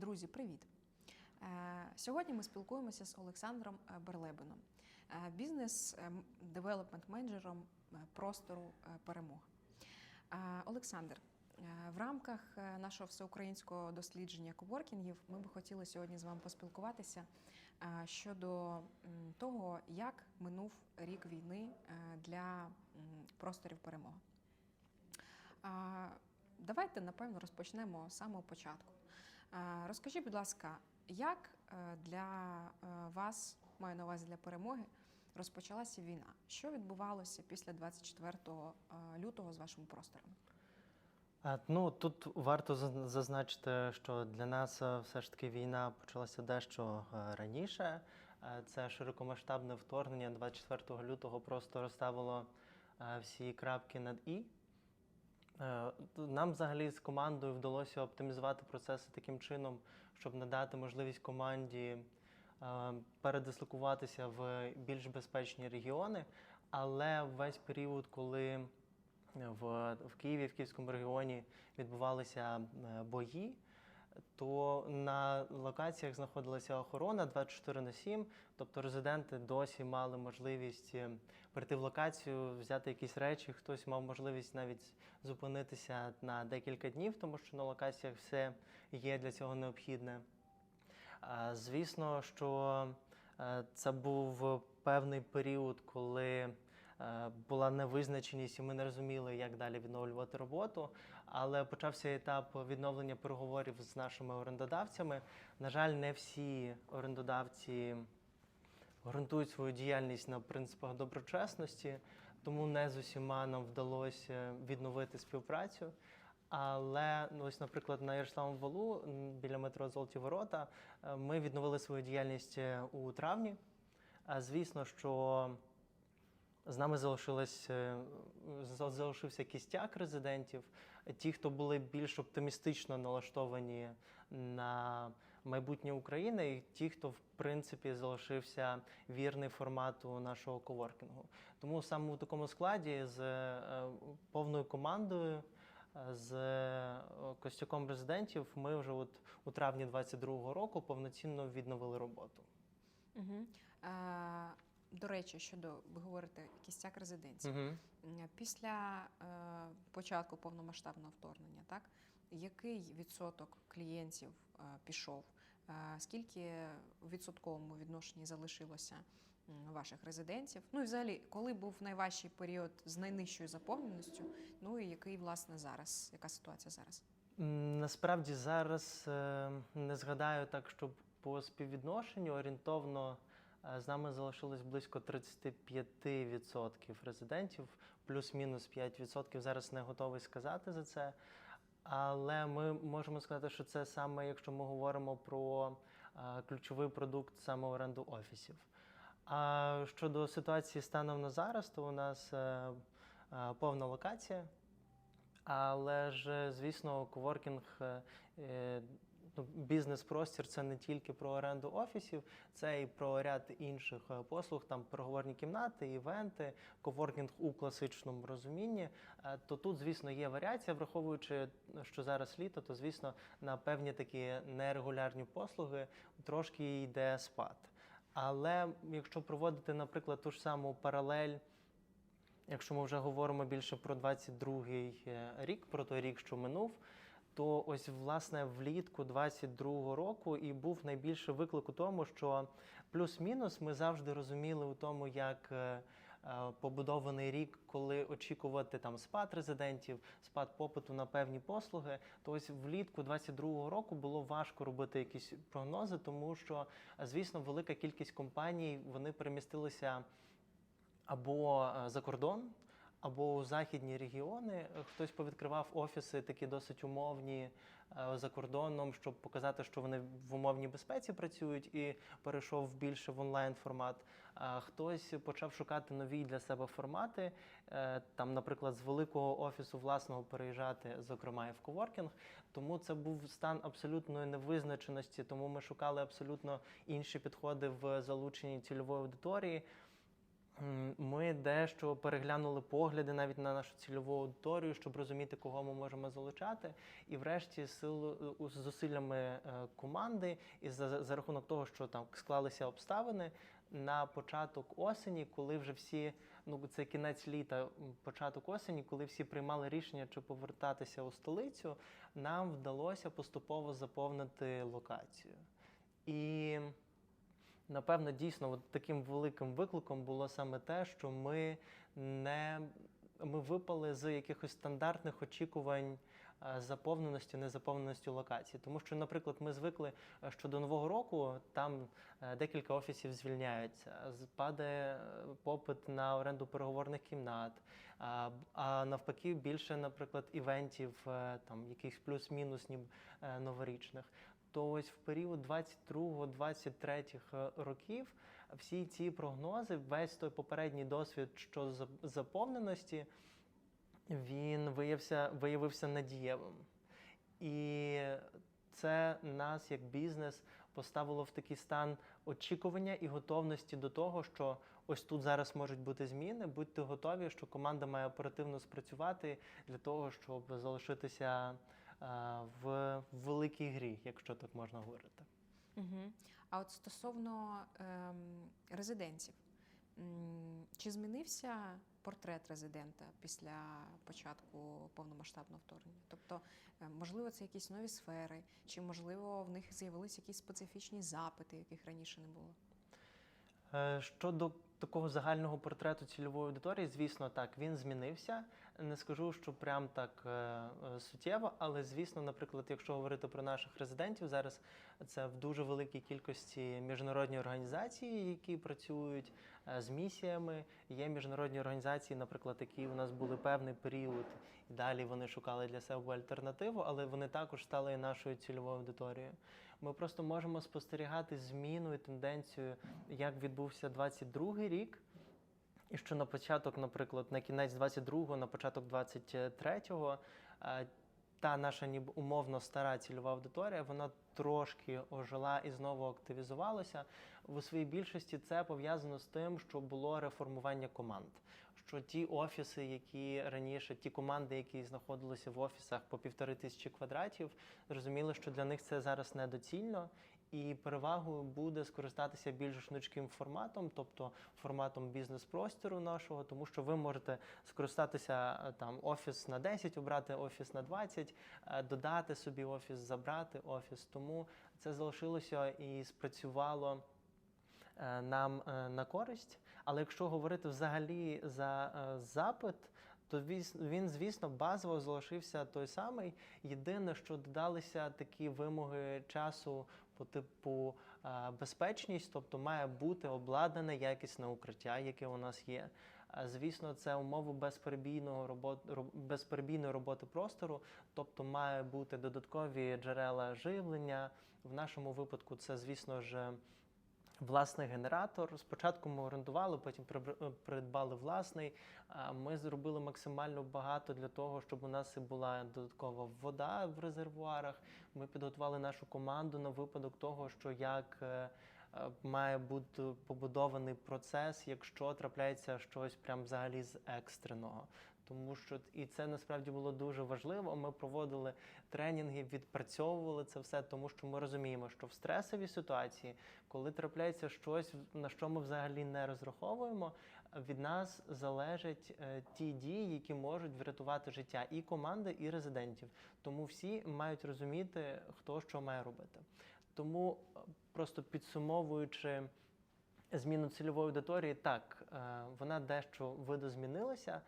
Друзі, привіт! Е, Сьогодні ми спілкуємося з Олександром е, Берлебином, е, бізнес-девелопмент менеджером е, простору перемога. Е, Олександр, в рамках нашого всеукраїнського дослідження коворкінгів ми би хотіли сьогодні з вами поспілкуватися щодо того, як минув рік війни для просторів перемоги. Давайте, напевно, розпочнемо з самого початку. А, Розкажіть, будь ласка, як е, для е, вас, маю на увазі для перемоги, розпочалася війна? Що відбувалося після 24 е, лютого з вашими просторами? А, Ну тут варто зазначити, що для нас е, все ж таки війна почалася дещо е, раніше. Е, Це широкомасштабне вторгнення 24 лютого просто розставило е, всі крапки над і. Е, Нам взагалі з командою вдалося оптимізувати процеси таким чином, щоб надати можливість команді е, передислокуватися в більш безпечні регіони, але весь період, коли в, в Києві, в Київському регіоні відбувалися е, бої, то на локаціях знаходилася охорона 24 на 7, тобто резиденти досі мали можливість е, прийти в локацію, взяти якісь речі. Хтось мав можливість навіть зупинитися на декілька днів, тому що на локаціях все є для цього необхідне. Звісно, що е, це був певний період, коли була невизначеність, і ми не розуміли, як далі відновлювати роботу. Але почався етап відновлення переговорів з нашими орендодавцями. На жаль, не всі орендодавці ґрунтують свою діяльність на принципах доброчесності, тому не з усіма нам вдалося відновити співпрацю. Але ну, ось, наприклад, на Ярославому валу біля метро Золоті Ворота е, ми відновили свою діяльність е, у травні. Звісно, що з нами залишилось, е, за- залишився кістяк резидентів, ті, хто були більш оптимістично налаштовані на майбутнє України, і ті, хто в принципі залишився вірний формату нашого коворкінгу. Тому саме у такому складі з е, повною командою. е, З костяком резидентів ми вже от у травні 22-го року повноцінно відновили роботу. Угу. Е, До речі, щодо ви говорите кістяк резиденції. Угу. Після е, початку повномасштабного вторгнення, так який відсоток клієнтів е, пішов? Е, скільки в відсотковому відношенні залишилося ваших резидентів? Ну і взагалі, коли був найважчий період з найнижчою заповненістю? Ну і який власне зараз? Яка ситуація зараз? Насправді зараз е, не згадаю так, щоб по співвідношенню орієнтовно з нами залишилось близько 35% резидентів, плюс-мінус 5%. Зараз не готовий сказати за це. Але ми можемо сказати, що це саме якщо ми говоримо про е, ключовий продукт саме оренду офісів. А щодо ситуації станом на зараз, то у нас е, е, повна локація. Але ж, звісно, коворкінг, е, е, бізнес-простір це не тільки про оренду офісів, це і про ряд інших е, послуг, там переговорні кімнати, івенти, коворкінг у класичному розумінні. Е, То тут, звісно, є варіація, враховуючи, що зараз літо, то звісно на певні такі нерегулярні послуги трошки йде спад. Але якщо проводити, наприклад, ту ж саму паралель. Якщо ми вже говоримо більше про 22-й е, рік, про той рік, що минув, то ось власне влітку 22-го року і був найбільший виклик у тому, що плюс-мінус ми завжди розуміли у тому, як е, е, побудований рік, коли очікувати там спад резидентів, спад попиту на певні послуги. То ось влітку 22-го року було важко робити якісь прогнози, тому що, звісно, велика кількість компаній вони перемістилися або е, за кордон, або у західні регіони. Хтось повідкривав офіси такі досить умовні е, за кордоном, щоб показати, що вони в умовній безпеці працюють, і перейшов більше в онлайн формат. А Хтось почав шукати нові для себе формати. е, Там, наприклад, з великого офісу власного переїжджати, зокрема, і в коворкінг. Тому це був стан абсолютної невизначеності. Тому ми шукали абсолютно інші підходи в залученні цільової аудиторії. Ми дещо переглянули погляди навіть на нашу цільову аудиторію, щоб розуміти, кого ми можемо залучати. І врешті силу з зусиллями е, команди, і за, за рахунок того, що там склалися обставини на початок осені, коли вже всі, ну це кінець літа, початок осені, коли всі приймали рішення, чи повертатися у столицю, нам вдалося поступово заповнити локацію. І напевно, дійсно, от таким великим викликом було саме те, що ми не ми випали з якихось стандартних очікувань е, заповненості, незаповненості локації. Тому що, наприклад, ми звикли, е, що до нового року там е, декілька офісів звільняються, падає попит на оренду переговорних кімнат. А, навпаки, більше, наприклад, івентів, там якихось плюс-мінус новорічних. То ось в період 22-23 е, років всі ці прогнози, весь той попередній досвід за- заповненості, він виявився, виявився надієвим. І це нас як бізнес поставило в такий стан очікування і готовності до того, що ось тут зараз можуть бути зміни. Будьте готові, що команда має оперативно спрацювати для того, щоб залишитися в великій грі, якщо так можна говорити. Угу. А от стосовно ем, резидентів, чи змінився портрет резидента після початку повномасштабного вторгнення? Тобто, е, можливо, це якісь нові сфери, чи можливо в них з'явилися якісь специфічні запити, яких раніше не було? Е, Щодо такого загального портрету цільової аудиторії, звісно, так, він змінився. Не скажу, що прям так е, е, суттєво, але звісно, наприклад, якщо говорити про наших резидентів, зараз це в дуже великій кількості міжнародні організації, які працюють е, з місіями. Є міжнародні організації, наприклад, які у нас були певний період, і далі вони шукали для себе альтернативу, але вони також стали нашою цільовою аудиторією. Ми просто можемо спостерігати зміну і тенденцію, як відбувся 22-й рік. І що на початок, наприклад, на кінець 22-го, на початок 23-го, е, та наша ніби умовно стара цільова аудиторія, вона трошки ожила і знову активізувалася. У своїй більшості це пов'язано з тим, що було реформування команд. Що ті офіси, які раніше, ті команди, які знаходилися в офісах по півтори тисячі квадратів, зрозуміли, що для них це зараз недоцільно, і перевагою буде скористатися більш гнучким форматом, тобто форматом бізнес-простору нашого, тому що ви можете скористатися е, там офіс на 10, обрати офіс на 20, е, додати собі офіс, забрати офіс. Тому це залишилося і спрацювало е, нам на користь. Але якщо говорити взагалі за запит, то він, звісно, базово залишився той самий. Єдине, що додалися такі вимоги часу по типу е, безпечність, тобто має бути обладнане якісне укриття, яке у нас є. А, Звісно, це умови безперебійного робот, безперебійної роботи простору, тобто має бути додаткові джерела живлення. В нашому випадку це, звісно ж, власний генератор. Спочатку ми орендували, потім е, придбали власний. Ми зробили максимально багато для того, щоб у нас і була додаткова вода в резервуарах. Ми підготували нашу команду на випадок того, що як е, е, має бути побудований процес, якщо трапляється щось прям взагалі з екстреного. Тому що і це насправді було дуже важливо. Ми проводили тренінги, відпрацьовували це все, тому що ми розуміємо, що в стресовій ситуації, коли трапляється щось, на що ми взагалі не розраховуємо, від нас залежать е, ті дії, які можуть врятувати життя і команди, і резидентів. Тому всі мають розуміти, хто що має робити. Тому е, просто підсумовуючи зміну цільової аудиторії, так е, вона дещо видозмінилася.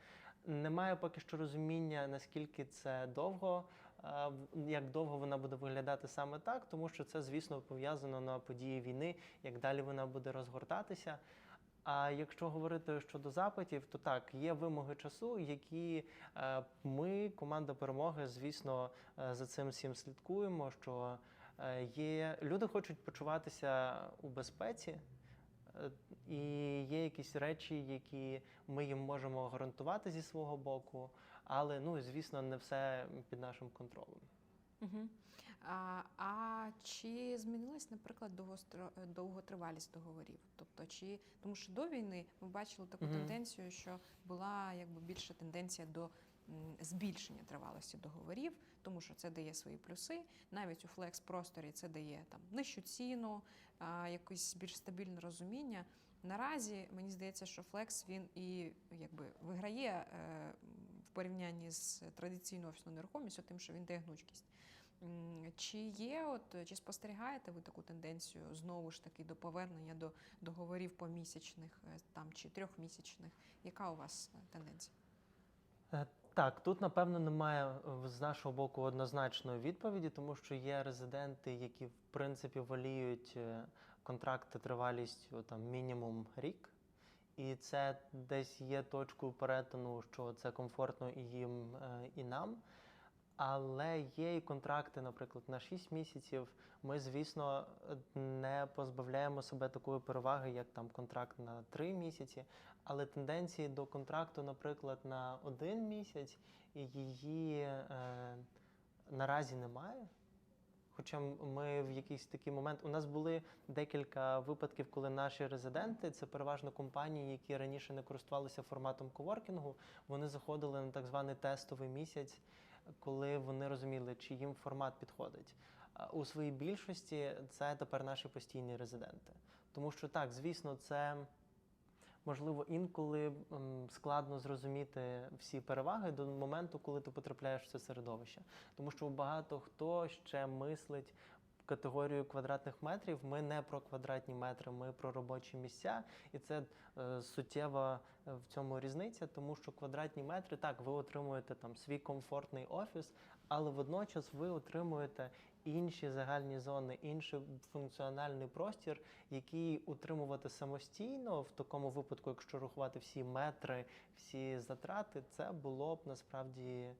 Немає поки що розуміння, наскільки це довго, е, як довго вона буде виглядати саме так, тому що це, звісно, пов'язано на події війни, як далі вона буде розгортатися. А якщо говорити щодо запитів, то так, є вимоги часу, які е, ми, команда перемоги, звісно, е, за цим всім слідкуємо. Що є люди хочуть почуватися у безпеці, і є якісь речі, які ми їм можемо гарантувати зі свого боку, але ну звісно, не все під нашим контролем. Угу. А, а чи змінилась, наприклад, е, довготривалість договорів? Тобто, чи тому що до війни ми бачили таку Мгм. тенденцію, що була якби більша тенденція до збільшення тривалості договорів, тому що це дає свої плюси. Навіть у флекс просторі це дає там нижчу ціну, якесь більш стабільне розуміння. Наразі мені здається, що флекс він і якби виграє е, в порівнянні з традиційною офісною нерухомістю, тим, що він дає гнучкість. Чи є, от чи спостерігаєте ви таку тенденцію знову ж таки до повернення до договорів помісячних е, там чи трьохмісячних? Яка у вас е, тенденція? Так, тут напевно немає е, з нашого боку однозначної відповіді, тому що є резиденти, які в принципі воліють е, контракти тривалістю там мінімум рік, і це десь є точкою перетину, що це комфортно і їм, е, і нам. Але є і контракти, наприклад, на 6 місяців. Ми, звісно, не позбавляємо себе такої переваги, як там контракт на 3 місяці. Але тенденції до контракту, наприклад, на один місяць, її е, наразі немає. Хоча ми в якийсь такий момент у нас були декілька випадків, коли наші резиденти, це переважно компанії, які раніше не користувалися форматом коворкінгу, вони заходили на так званий тестовий місяць, коли вони розуміли, чи їм формат підходить. У своїй більшості це тепер наші постійні резиденти. Тому що так, звісно, це можливо інколи складно зрозуміти всі переваги до моменту, коли ти потрапляєш в це середовище. Тому що багато хто ще мислить категорію квадратних метрів. Ми не про квадратні метри, ми про робочі місця, і це е, суттєва е, в цьому різниця, тому що квадратні метри так, ви отримуєте там свій комфортний офіс, але водночас ви отримуєте інші загальні зони, інший функціональний простір, який утримувати самостійно в такому випадку, якщо рахувати всі метри, всі затрати, це було б насправді е,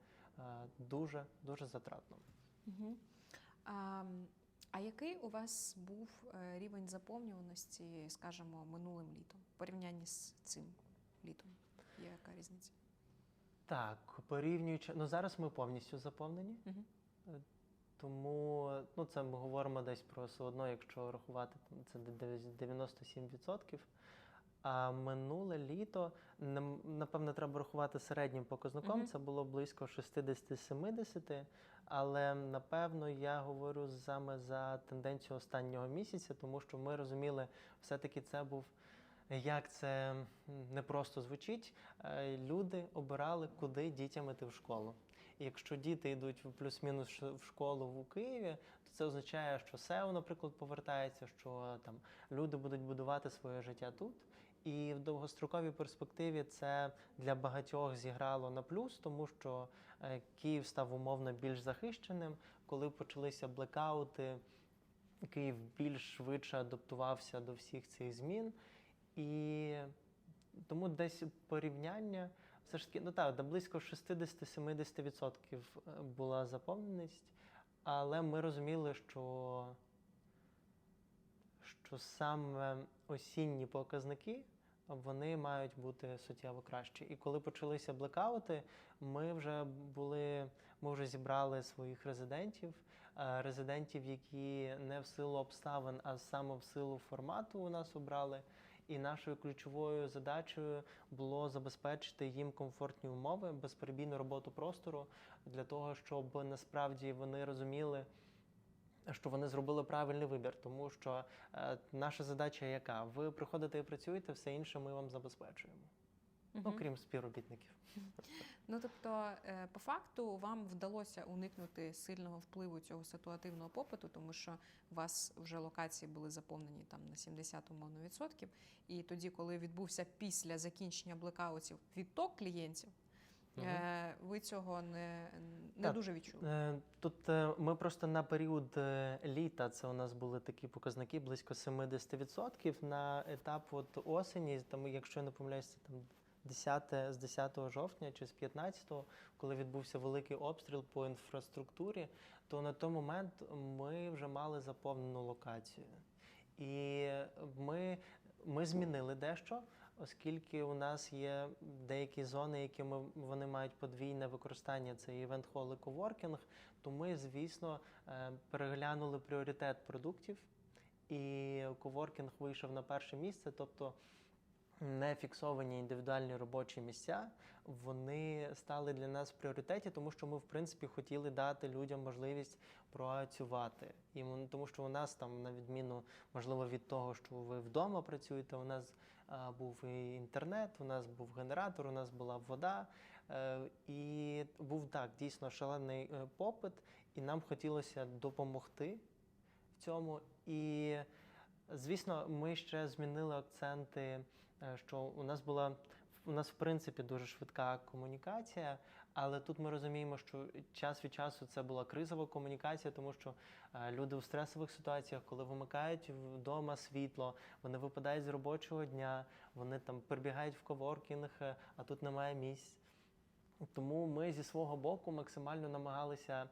дуже дуже затратно. Угу. А, а який у вас був е, рівень заповнюваності, скажімо, минулим літом в порівнянні з цим літом? Є яка різниця? Так, порівнюючи, ну зараз ми повністю заповнені. Угу. Тому ну, це ми говоримо десь про все одно, якщо рахувати, це де- десь 97%. А минуле літо, напевно, треба рахувати середнім показником, Мгм. це було близько 60-70, але напевно я говорю саме за тенденцію останнього місяця, тому що ми розуміли, все-таки це був. Як це не просто звучить, е, люди обирали, куди дітям іти в школу. І якщо діти йдуть в плюс-мінус в школу в Києві, то це означає, що СЕО, наприклад, повертається, що там люди будуть будувати своє життя тут. І в довгостроковій перспективі це для багатьох зіграло на плюс, тому що е, Київ став умовно більш захищеним. Коли почалися блекаути, Київ більш швидше адаптувався до всіх цих змін. І тому десь порівняння все ж таки, ну так, де близько 60-70% була заповненість, але ми розуміли, що, що саме осінні показники вони мають бути суттєво кращі. І коли почалися блекаути, ми вже були, ми вже зібрали своїх резидентів, е, резидентів, які не в силу обставин, а саме в силу формату у нас обрали. І нашою ключовою задачею було забезпечити їм комфортні умови, безперебійну роботу простору для того, щоб насправді вони розуміли, що вони зробили правильний вибір. Тому що е, наша задача яка? Ви приходите і працюєте, все інше ми вам забезпечуємо, ну крім співробітників. Ну тобто, е, по факту, вам вдалося уникнути сильного впливу цього ситуативного попиту, тому що у вас вже локації були заповнені там на 70 умовно відсотків. І тоді, коли відбувся після закінчення блекаутів відток клієнтів, Е, ви цього не, не Так. дуже відчули. Е, Тут е, ми просто на період літа це у нас були такі показники близько 70%. На етап от осені, там, якщо я не помиляюся, там 10, з 10 жовтня чи з 15, коли відбувся великий обстріл по інфраструктурі, то на той момент ми вже мали заповнену локацію. І ми, ми змінили дещо. Оскільки у нас є деякі зони, які ми, вони мають подвійне використання, це івент хол і коворкінг, то ми, звісно, е, переглянули пріоритет продуктів, і коворкінг вийшов на перше місце, тобто не фіксовані індивідуальні робочі місця, вони стали для нас в пріоритеті, тому що ми, в принципі, хотіли дати людям можливість працювати. І тому що у нас там, на відміну, можливо, від того, що ви вдома працюєте, у нас був і інтернет, у нас був генератор, у нас була вода. Е, і був так дійсно шалений е, попит, і нам хотілося допомогти в цьому. І, звісно, ми ще змінили акценти, е, що у нас була у нас в принципі дуже швидка комунікація, але тут ми розуміємо, що час від часу це була кризова комунікація, тому що е, люди у стресових ситуаціях, коли вимикають вдома світло, вони випадають з робочого дня, вони там прибігають в коворкінг, е, а тут немає місць. Тому ми зі свого боку максимально намагалися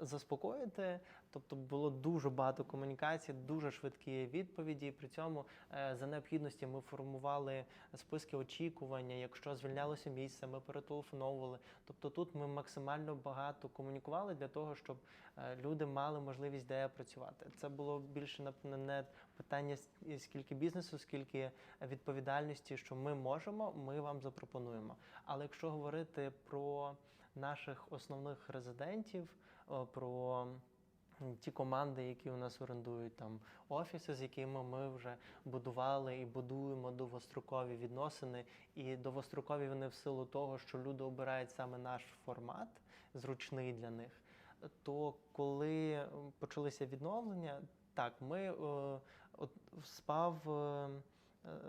заспокоїти. Тобто було дуже багато комунікацій, дуже швидкі відповіді. При цьому е, за необхідності ми формували списки очікування. Якщо звільнялося місце, ми перетелефоновували. Тобто тут ми максимально багато комунікували для того, щоб е, люди мали можливість де працювати. Це було більше напевно, не питання скільки бізнесу, скільки відповідальності, що ми можемо, ми вам запропонуємо. Але якщо говорити про наших основних резидентів, про ті команди, які у нас орендують там офіси, з якими ми вже будували і будуємо довгострокові відносини. І довгострокові вони в силу того, що люди обирають саме наш формат, зручний для них. То коли почалися відновлення, так, ми е, от спав. е,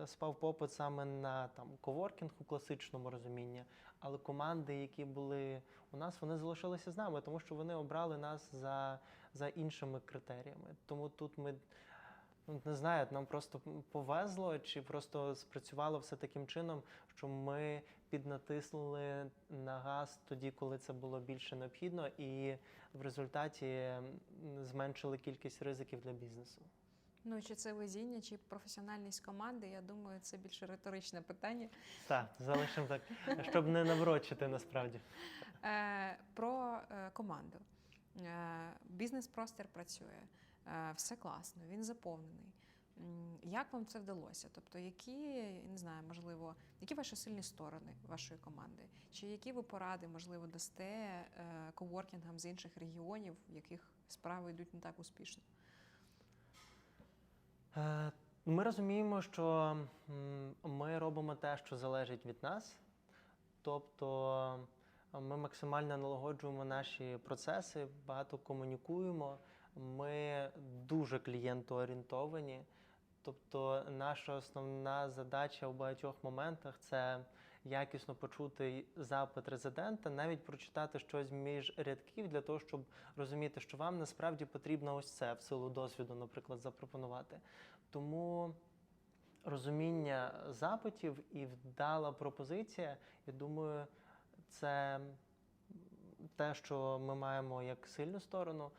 е, Спав попит саме на там коворкінг у класичному розумінні, але команди, які були у нас, вони залишилися з нами, тому що вони обрали нас за, за іншими критеріями. Тому тут ми ну, не знаю, нам просто повезло, чи просто спрацювало все таким чином, що ми піднатиснули на газ тоді, коли це було більше необхідно, і в результаті зменшили кількість ризиків для бізнесу. Ну чи це везіння, чи професіональність команди? Я думаю, це більше риторичне питання. Так, залишимо так, щоб не наврочити насправді. Е, про е, команду. Е, бізнес-простір працює, все класно, він заповнений. Як вам це вдалося? Тобто, які не знаю, можливо, які ваші сильні сторони вашої команди? Чи які ви поради, можливо, дасте коворкінгам з інших регіонів, в яких справи йдуть не так успішно? Е, Ми розуміємо, що ми робимо те, що залежить від нас. Тобто ми максимально налагоджуємо наші процеси, багато комунікуємо. Ми дуже клієнтоорієнтовані. Тобто, наша основна задача в багатьох моментах це якісно почути запит резидента, навіть прочитати щось між рядків для того, щоб розуміти, що вам насправді потрібно ось це в силу досвіду, наприклад, запропонувати. Тому розуміння запитів і вдала пропозиція, я думаю, це те, що ми маємо як сильну сторону.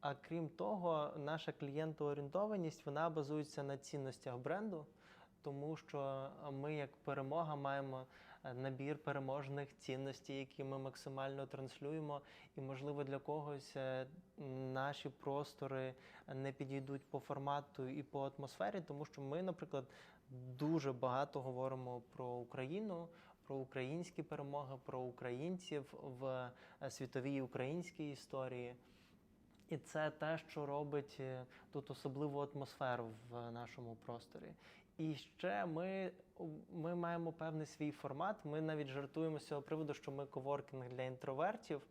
А крім того, наша клієнтоорієнтованість вона базується на цінностях бренду, тому що ми, як перемога, маємо е, набір переможних цінностей, які ми максимально транслюємо. І, можливо, для когось е, наші простори не підійдуть по формату і по атмосфері, тому що ми, наприклад, дуже багато говоримо про Україну. Про українські перемоги, про українців в е, світовій українській історії. І це те, що робить е, тут особливу атмосферу в нашому просторі. І ще ми, ми маємо певний свій формат. Ми навіть жартуємо з цього приводу, що ми коворкінг для інтровертів.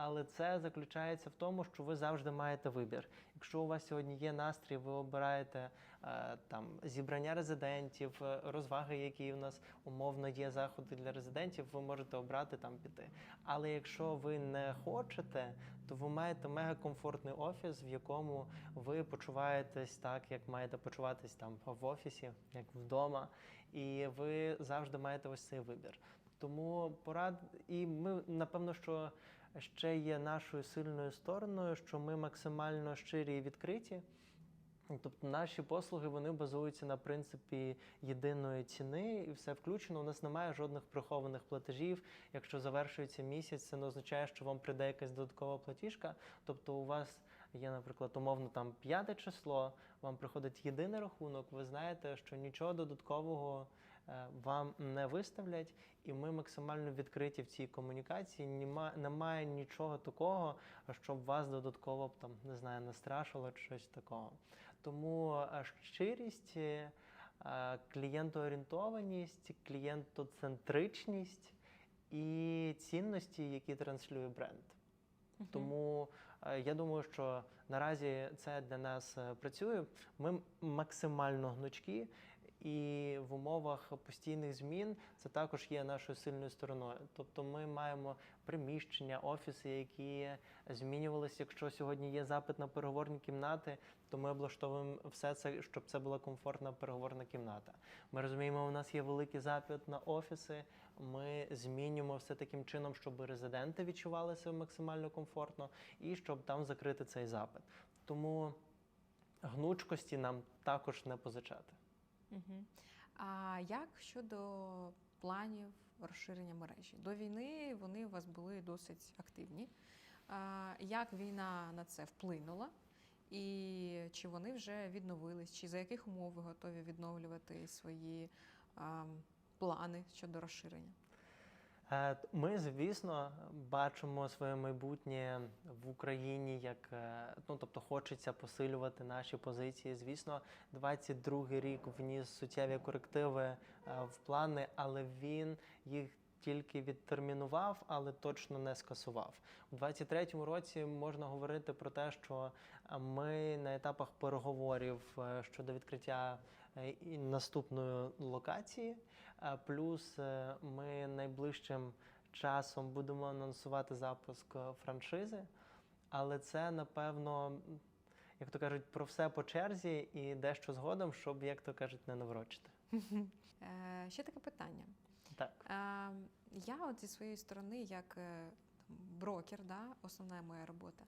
Але це заключається в тому, що ви завжди маєте вибір. Якщо у вас сьогодні є настрій, ви обираєте е, там зібрання резидентів, е, розваги, які у нас умовно є заходи для резидентів, ви можете обрати там піти. Але якщо ви не хочете, то ви маєте мегакомфортний офіс, в якому ви почуваєтесь так, як маєте почуватись там в офісі, як вдома, і ви завжди маєте ось цей вибір. Тому порад, і ми напевно, що ще є нашою сильною стороною, що ми максимально щирі і відкриті. Тобто наші послуги вони базуються на принципі єдиної ціни, і все включено. У нас немає жодних прихованих платежів. Якщо завершується місяць, це не означає, що вам прийде якась додаткова платіжка. Тобто, у вас є, наприклад, умовно там п'яте число, вам приходить єдиний рахунок. Ви знаєте, що нічого додаткового е, вам не виставлять, і ми максимально відкриті в цій комунікації. Нема, немає нічого такого, щоб вас додатково б там не знаю, настрашило чи щось такого. Тому е, щирість, е, клієнтоорієнтованість, клієнтоцентричність і цінності, які транслює бренд. Тому я думаю, що наразі це для нас е, працює. Ми максимально гнучкі, і в умовах постійних змін це також є нашою сильною стороною. Тобто ми маємо приміщення, офіси, які змінювалися. Якщо сьогодні є запит на переговорні кімнати, то ми облаштовуємо все це, щоб це була комфортна переговорна кімната. Ми розуміємо, у нас є великий запит на офіси. Ми змінюємо все таким чином, щоб резиденти відчували себе максимально комфортно і щоб там закрити цей запит. Тому гнучкості нам також не позичати. Угу. А як щодо планів розширення мережі? До війни вони у вас були досить активні. А, як війна на це вплинула? І чи вони вже відновились, чи за яких умов ви готові відновлювати свої а, плани щодо розширення? Е, Ми, звісно, бачимо своє майбутнє в Україні, як е, ну тобто хочеться посилювати наші позиції. Звісно, 22-й рік вніс суттєві корективи е, в плани, але він їх тільки відтермінував, але точно не скасував. У 23-му році можна говорити про те, що ми на етапах переговорів щодо відкриття наступної локації. А Плюс е, ми найближчим часом будемо анонсувати запуск е, франшизи, але це напевно, як то кажуть, про все по черзі і дещо згодом, щоб, як то кажуть, не наврочити. Е, ще таке питання. Так. Е, я от зі своєї сторони, як е, брокер, да, основна моя робота,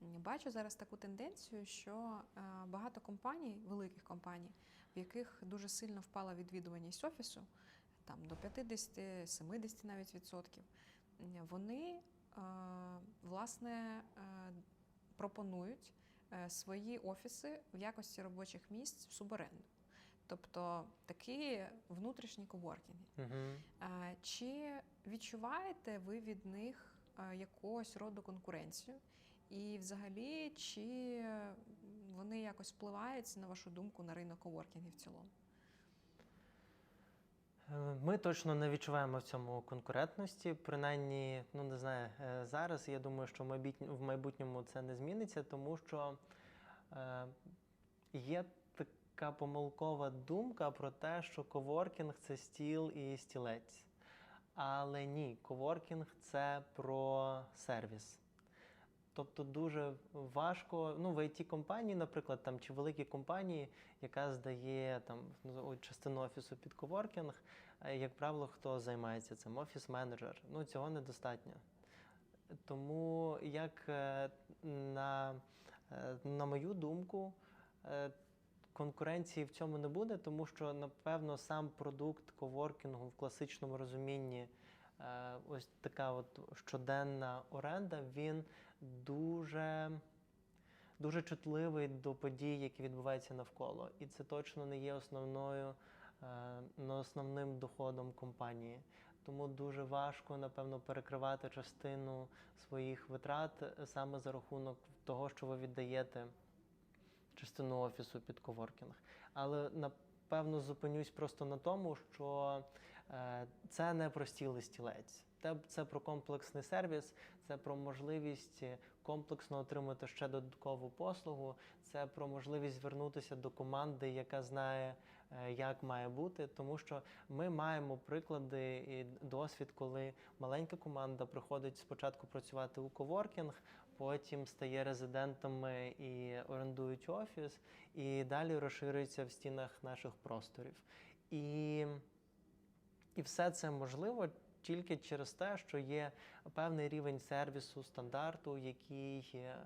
бачу зараз таку тенденцію, що е, багато компаній, великих компаній, в яких дуже сильно впала відвідуваність офісу, там до 50-70 навіть відсотків, вони е, власне е, пропонують е, свої офіси в якості робочих місць в суборенду. Тобто такі внутрішні коворкінги. А, Чи відчуваєте ви від них якогось роду конкуренцію? І взагалі, чи вони якось впливають, на вашу думку, на ринок коворкінгів в цілому? Е, Ми точно не відчуваємо в цьому конкурентності. Принаймні, ну не знаю, е, зараз я думаю, що в майбутньому це не зміниться, тому що е, є така помилкова думка про те, що коворкінг це стіл і стілець. Але ні, коворкінг це про сервіс. Тобто дуже важко, ну в it компанії, наприклад, там чи великій компанії, яка здає там ну, частину офісу під коворкінг, е, як правило, хто займається цим? Офіс-менеджер. Ну цього недостатньо. Тому, як е, на, е, на мою думку, конкуренції в цьому не буде, тому що, напевно, сам продукт коворкінгу в класичному розумінні, ось така от щоденна оренда, він дуже, дуже чутливий до подій, які відбуваються навколо. І це точно не є основною, е, не основним доходом компанії. Тому дуже важко, напевно, перекривати частину своїх витрат е, саме за рахунок того, що ви віддаєте частину офісу під коворкінг. Але напевно зупинюсь просто на тому, що е, це не про стілий стілець. Це про комплексний сервіс, це про можливість е, комплексно отримати ще додаткову послугу, це про можливість звернутися до команди, яка знає, е, як має бути. Тому що ми маємо приклади і досвід, коли маленька команда приходить спочатку працювати у коворкінг, потім стає резидентами і орендують офіс, і далі розширюється в стінах наших просторів. І, і все це можливо тільки через те, що є певний рівень сервісу, стандарту, який е,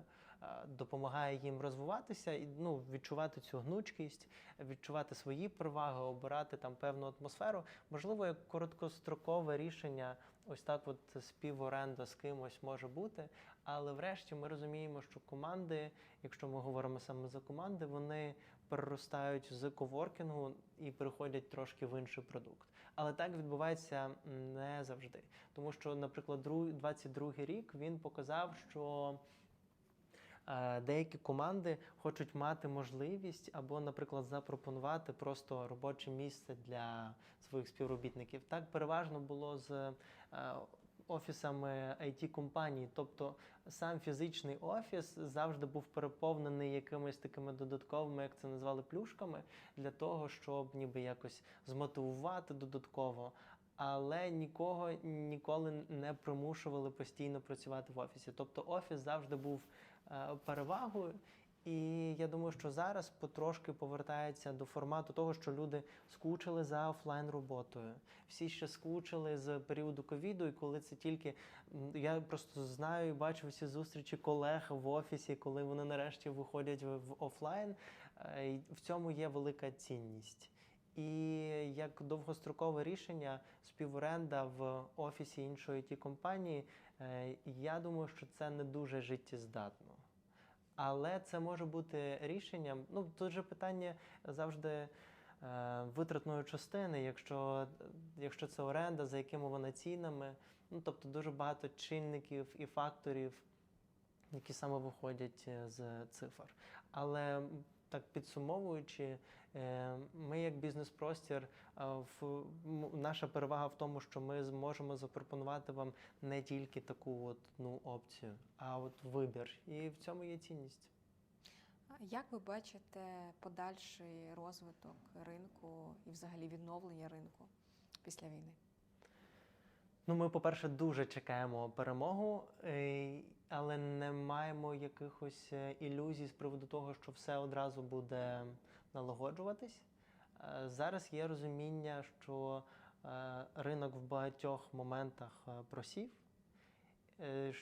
допомагає їм розвиватися і ну, відчувати цю гнучкість, відчувати свої переваги, обирати там певну атмосферу. Можливо, як короткострокове рішення, ось так, от співоренда з кимось може бути. Але врешті ми розуміємо, що команди, якщо ми говоримо саме за команди, вони переростають з коворкінгу і переходять трошки в інший продукт. Але так відбувається не завжди. Тому що, наприклад, 22 рік він показав, що е, деякі команди хочуть мати можливість або, наприклад, запропонувати просто робоче місце для своїх співробітників. Так переважно було з е, офісами it компаній тобто сам фізичний офіс завжди був переповнений якимись такими додатковими, як це назвали, плюшками, для того, щоб ніби якось змотивувати додатково. Але нікого ніколи не примушували постійно працювати в офісі. Тобто офіс завжди був е, перевагою. І я думаю, що зараз потрошки повертається до формату того, що люди скучили за офлайн роботою. Всі ще скучили з періоду ковіду, і коли це тільки я просто знаю і бачу всі зустрічі колег в офісі, коли вони нарешті виходять в, офлайн. е, В цьому є велика цінність. І як довгострокове рішення співоренда в офісі іншої ті компанії, е, я думаю, що це не дуже життєздатно. Але це може бути рішенням. Ну, тут же питання завжди е, витратної частини, якщо, якщо це оренда, за якими вона цінами. Ну, тобто дуже багато чинників і факторів, які саме виходять е, з цифр. Але так підсумовуючи, ми як бізнес-простір, е, наша перевага в тому, що ми зможемо запропонувати вам не тільки таку от, ну, опцію, а от вибір. І в цьому є цінність. Як ви бачите подальший розвиток ринку і взагалі відновлення ринку після війни? Ну, ми, по-перше, дуже чекаємо перемогу, е, але не маємо якихось е, ілюзій з приводу того, що все одразу буде налагоджуватись. Е, Зараз є розуміння, що е, ринок в багатьох моментах е, просів.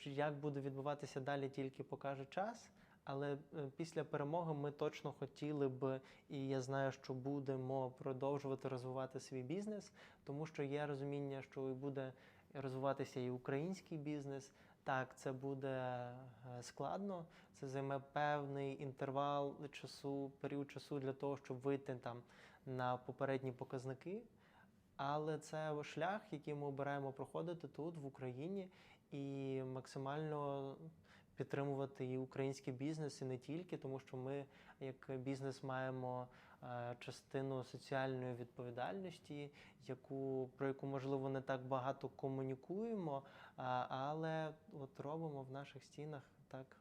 Як буде відбуватися далі, тільки покаже час. Але після перемоги ми точно хотіли б, і я знаю, що будемо продовжувати розвивати свій бізнес, тому що є розуміння, що буде розвиватися і український бізнес. Так, це буде е, складно, це займе певний інтервал часу, період часу для того, щоб вийти там на попередні показники. Але це шлях, який ми обираємо проходити тут, в Україні, і максимально підтримувати і український бізнес, і не тільки, тому що ми, як бізнес, маємо частину соціальної відповідальності, яку про яку можливо не так багато комунікуємо, але от робимо в наших стінах так.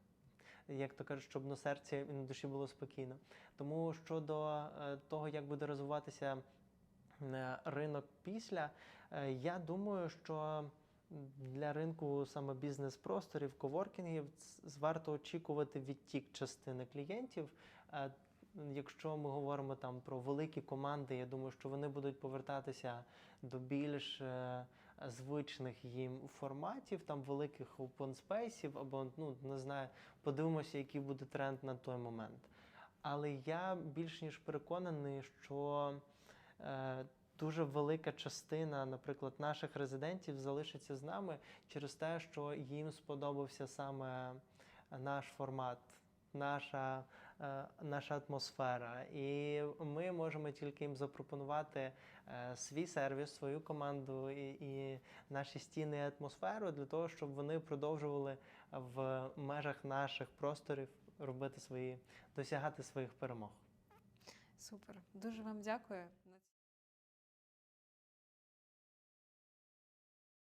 Як то кажуть, щоб на серці і на душі було спокійно. Тому щодо е, того, як буде розвиватися е, ринок після, е, я думаю, що для ринку саме бізнес-просторів, коворкінгів варто очікувати відтік частини клієнтів. Якщо ми говоримо там про великі команди, я думаю, що вони будуть повертатися до більш е, звичних їм форматів, там великих open space або ну не знаю, подивимося, який буде тренд на той момент. Але я більш ніж переконаний, що е, дуже велика частина, наприклад, наших резидентів залишиться з нами через те, що їм сподобався саме наш формат, наша, наша атмосфера. І ми можемо тільки їм запропонувати е, свій сервіс, свою команду і, і наші стіни і атмосферу для того, щоб вони продовжували в межах наших просторів робити свої, досягати своїх перемог. Супер, дуже вам дякую.